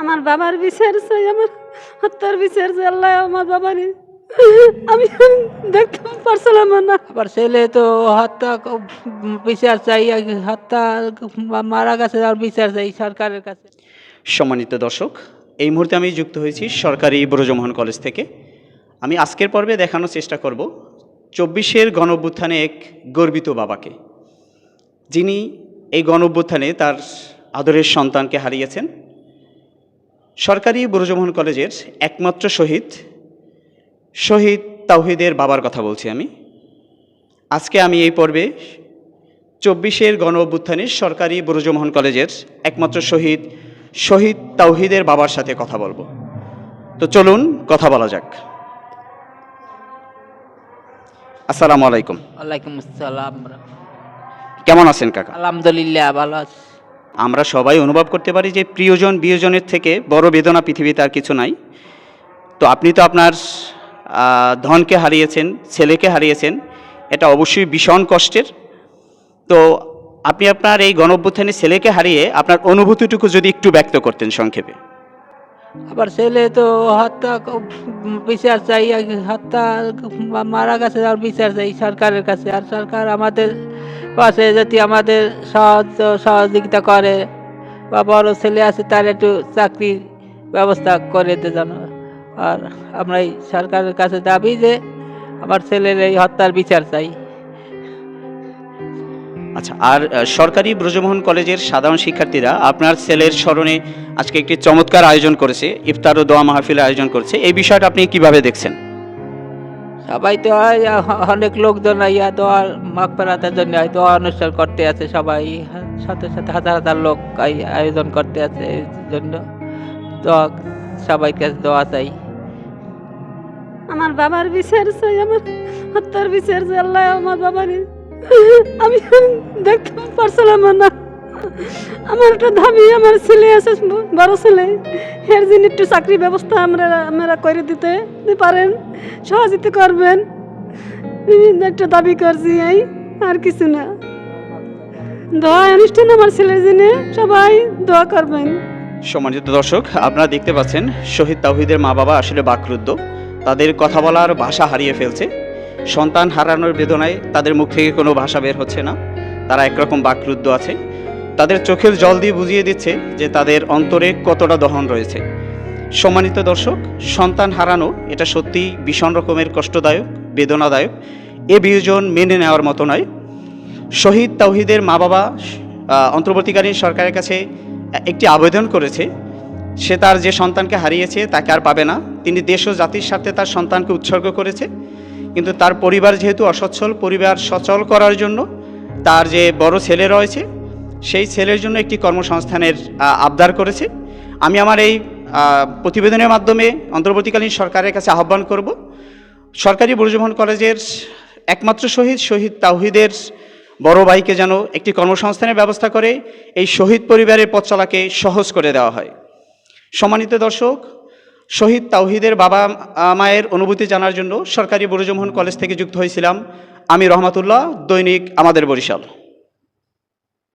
আমার বাবার বিচার চাই আমার হত্যার বিচার চাই আল্লাহ আমার বাবারই আমি দেখতে পারছিলাম না আবার ছেলে তো হত্যা বিচার চাই হত্যা মারা গেছে আর বিচার চাই সরকারের কাছে। সম্মানিত দর্শক এই মুহূর্তে আমি যুক্ত হয়েছি সরকারি ব্রজমোহন কলেজ থেকে। আমি আজকের পর্বে দেখানোর চেষ্টা করব চব্বিশের গণ অভ্যুত্থানে এক গর্বিত বাবাকে। যিনি এই গণ অভ্যুত্থানে তার আদরের সন্তানকে হারিয়েছেন। সরকারি ব্রজমোহন কলেজের একমাত্র শহীদ শহীদ তাওহিদের বাবার কথা বলছি আমি। আজকে আমি এই পর্বে চব্বিশের গণ অভ্যুত্থানে সরকারি ব্রজমোহন কলেজের একমাত্র শহীদ শহীদ তাওহিদের বাবার সাথে কথা বলব। তো চলুন কথা বলা যাক। আসসালামু আলাইকুম। ওয়ালাইকুম আসসালাম। কেমন আছেন কাকা? আলহামদুলিল্লাহ ভালো আছি। আমরা সবাই অনুভব করতে পারি যে প্রিয়জন বিয়োজনের থেকে বড় বেদনা পৃথিবীতে আর কিছু নাই। তো আপনি তো আপনার ধনকে হারিয়েছেন, ছেলেকে হারিয়েছেন, এটা অবশ্যই ভীষণ কষ্টের। তো আপনি আপনার এই গণঅভ্যুত্থানে ছেলেকে হারিয়ে আপনার অনুভূতিটুকু যদি একটু ব্যক্ত করতেন সংক্ষেপে। আবার ছেলে তো হত্যা বিচার চাই, হত্যা মারা গেছে, আর বিচার চাই সরকারের কাছে। আর সরকার আমাদের পাশে যদি আমাদের সাহায্য সহযোগিতা করে বা বড় ছেলে আছে, তার একটু চাকরির ব্যবস্থা করে দে যেন। আর আমরা এই সরকারের কাছে দাবি যে আমার ছেলের এই হত্যার বিচার চাই। আচ্ছা আর সরকারি ব্রজমোহন কলেজের সাধারণ শিক্ষার্থীরা আপনার ছেলের স্মরণে আজকে একটি চমৎকার আয়োজন করেছে, ইফতার ও দোয়া মাহফিল আয়োজন করেছে। এই বিষয়টা আপনি কীভাবে দেখছেন? সবাই তো অনেক লোকজন ইয়া দোয়ার মাগ ফেরাতের জন্য হয় দোয়া অনুষ্ঠান করতে আছে সবাই। সাথে সাথে হাজার হাজার লোক আয়োজন করতে আছে এই জন্য। দোয়া সবাই কাছে দোয়া চাই। আমার বাবার বিচার চাই, আমার হত্যার বিচার চাই, আল্লাহ আমার বাবারই আমি দেখতে পারছিলাম না। আমার একটা দাবি আমার ছেলে আছে, বড় ছেলে। এর জন্য একটু চাকরি ব্যবস্থা আমরা আমরা করে দিতে পারেন, সহযোগিতা করবেন। একটা দাবি করছি এই, আর কিছু না। দোয়া অনুষ্ঠান আমার ছেলের জন্য, সবাই দোয়া করবেন। সম্মানিত দর্শক, আপনারা দেখতে পাচ্ছেন, শহীদ তাহিদের মা বাবা আসলে বাকরুদ্ধ। তাদের কথা বলার ভাষা হারিয়ে ফেলছে। সন্তান হারানোর বেদনায় তাদের মুখ থেকে কোনো ভাষা বের হচ্ছে না। তারা একরকম বাকরুদ্ধ আছে। তাদের চোখের জল দিয়ে বুঝিয়ে দিচ্ছে যে তাদের অন্তরে কতটা দহন রয়েছে। সম্মানিত দর্শক, সন্তান হারানো এটা সত্যি ভীষণ রকমের কষ্টদায়ক, বেদনাদায়ক। এ বিয়োজন মেনে নেওয়ার মতো নয়। শহীদ তাওহিদের মা বাবা অন্তর্বর্তীকালীন সরকারের কাছে একটি আবেদন করেছে। সে তার যে সন্তানকে হারিয়েছে তাকে আর পাবে না। তিনি দেশ ও জাতির স্বার্থে তার সন্তানকে উৎসর্গ করেছে। কিন্তু তার পরিবার যেহেতু অসচ্ছল, পরিবার সচল করার জন্য তার যে বড় ছেলে রয়েছে সেই ছেলের জন্য একটি কর্মসংস্থানের আবদার করেছে। আমি আমার এই প্রতিবেদনের মাধ্যমে অন্তর্বর্তীকালীন সরকারের কাছে আহ্বান করব। সরকারি ব্রজমোহন কলেজের একমাত্র শহীদ শহীদ তাওহিদের বড় ভাইকে যেন একটি কর্মসংস্থানের ব্যবস্থা করে, এই শহীদ পরিবারের পথ চলাকে সহজ করে দেওয়া হয়। সম্মানিত দর্শক, শহীদ তাওহিদের বাবা মায়ের অনুভূতি জানার জন্য সরকারি ব্রজমোহন কলেজ থেকে যুক্ত হয়েছিলাম আমি রহমাতুল্লাহ, দৈনিক আমাদের বরিশাল।